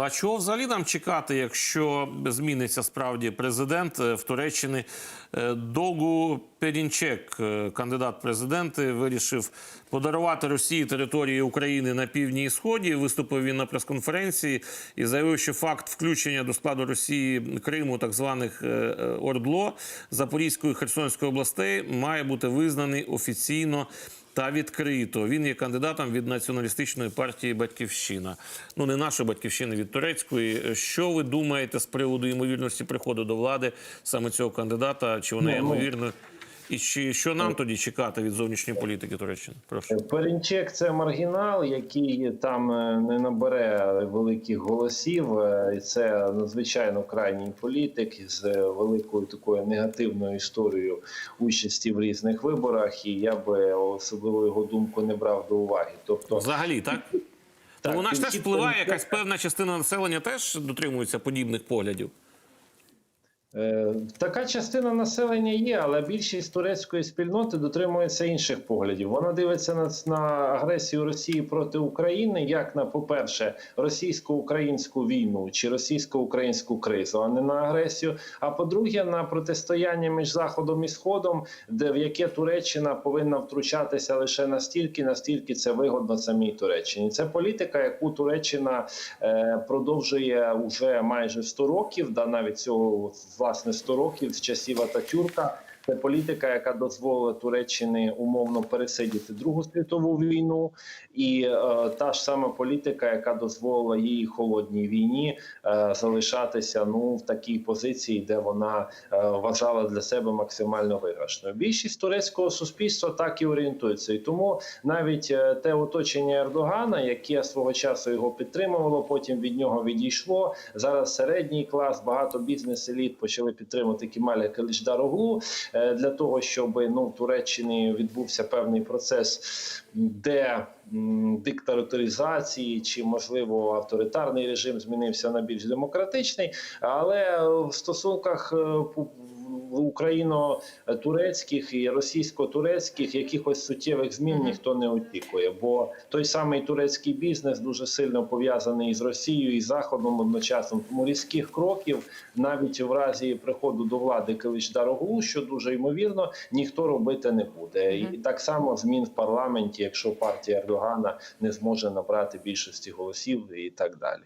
А чого взагалі нам чекати, якщо зміниться справді президент е, в Туреччині? Е, Догу Педінчек, е, кандидат президенти, вирішив подарувати Росії території України на півдні і сході. Виступив він на прес-конференції і заявив, що факт включення до складу Росії Криму, так званих ОРДЛО Запорізької Херсонської областей, має бути визнаний офіційно та відкрито. Він є кандидатом від націоналістичної партії Батьківщина. Ну не нашої батьківщини від турецької. Що ви думаєте з приводу ймовірності приходу до влади саме цього кандидата? Чи вона Ну, ну. ймовірною? І чи що нам тоді чекати від зовнішньої політики Туреччини? Прошу. Перінчек це маргінал, який там е, не набере великих голосів. Е, і Це надзвичайно крайній політик з е, великою такою негативною історією участі в різних виборах. І я би особливо його думку не брав до уваги. Тобто, Взагалі, так? Так, Тому вона ж теж впливає, якась певна частина населення теж дотримується подібних поглядів. Е, Така частина населення є, але більшість турецької спільноти дотримується інших поглядів. Вона дивиться на, на агресію Росії проти України як на, по-перше, російсько-українську війну чи російсько-українську кризу, а не на агресію. А по-друге, на протистояння між Заходом і Сходом, де в яке Туреччина повинна втручатися лише настільки, настільки це вигодно самій Туреччині. Це політика, яку Туреччина е, продовжує уже майже 100 років, да навіть цього власне 100 років з часів Ататюрка. Це політика, яка дозволила Туреччині умовно пересидіти Другу світову війну, і е, та ж сама політика, яка дозволила їй холодній війні е, залишатися ну в такій позиції, де вона е, вважала для себе максимально виграшною. Більшість турецького суспільства так і орієнтується, і тому навіть е, те оточення Ердогана, яке свого часу його підтримувало, потім від нього відійшло. Зараз середній клас, багато бізнес-еліт почали підтримувати Кемаля Калічдароглу для того, щоб ну в Туреччині відбувся певний процес, де диктаторизації чи можливо авторитарний режим змінився на більш демократичний, але в стосунках е, україно-турецьких і російсько-турецьких якихось суттєвих змін ніхто не очікує. Бо той самий турецький бізнес дуже сильно пов'язаний із Росією і Заходом одночасно. Тому різких кроків навіть в разі приходу до влади Килич-Дароглу, що дуже ймовірно, ніхто робити не буде. І так само змін в парламенті, якщо партія Ердогана не зможе набрати більшості голосів і так далі.